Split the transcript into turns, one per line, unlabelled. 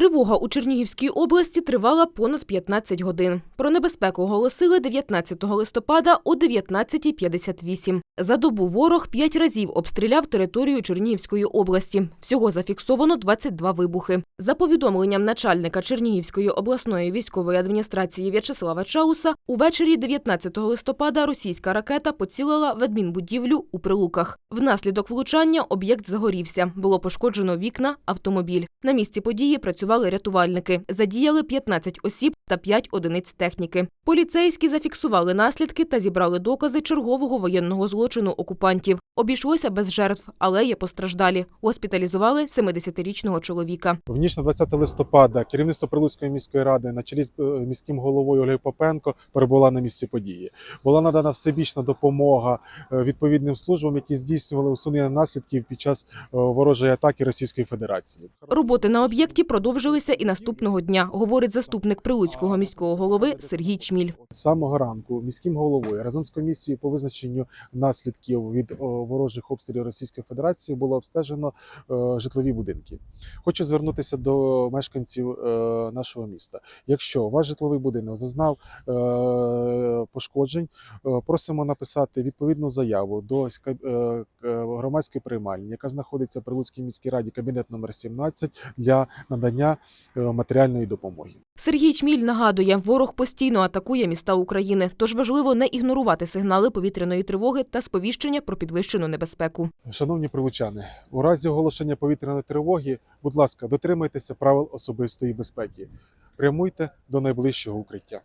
Тривога у Чернігівській області тривала понад 15 годин. Про небезпеку оголосили 19 листопада о 19.58. За добу ворог п'ять разів обстріляв територію Чернігівської області. Всього зафіксовано 22 вибухи. За повідомленням начальника Чернігівської обласної військової адміністрації В'ячеслава Чауса, увечері 19 листопада російська ракета поцілила в адмінбудівлю у Прилуках. Внаслідок влучання об'єкт загорівся. Було пошкоджено вікна, автомобіль. На місці події працювали рятувальники. Задіяли 15 осіб та 5 одиниць техніки. Поліцейські зафіксували наслідки та зібрали докази чергового воєнного злочину окупантів. Обійшлося без жертв, але є постраждалі. Госпіталізували 70-річного чоловіка.
В ніч на 20 листопада керівництво Прилуцької міської ради на чолі з е, міським головою Ольгою Попенко перебула на місці події. Була надана всебічна допомога е, відповідним службам, які здійснювали усунення наслідків під час е, ворожої атаки Російської Федерації.
Роботи на об'єкті продовжилися і наступного дня, говорить заступник прилуцького міського голови Сергій Чміль.
З самого ранку міським головою разом з комісією по визначенню наслідків від ворожих обстрілів Російської Федерації було обстежено е, житлові будинки. Хочу звернутися до мешканців е, нашого міста. Якщо ваш житловий будинок зазнав е, пошкоджень, просимо написати відповідну заяву до громадської приймальні, яка знаходиться при Луцькій міській раді, кабінет номер 17, для надання матеріальної допомоги.
Сергій Чміль нагадує, ворог постійно атакує міста України, тож важливо не ігнорувати сигнали повітряної тривоги та сповіщення про підвищену небезпеку.
Шановні прилучани, у разі оголошення повітряної тривоги, будь ласка, дотримайтеся правил особистої безпеки. Прямуйте до найближчого укриття.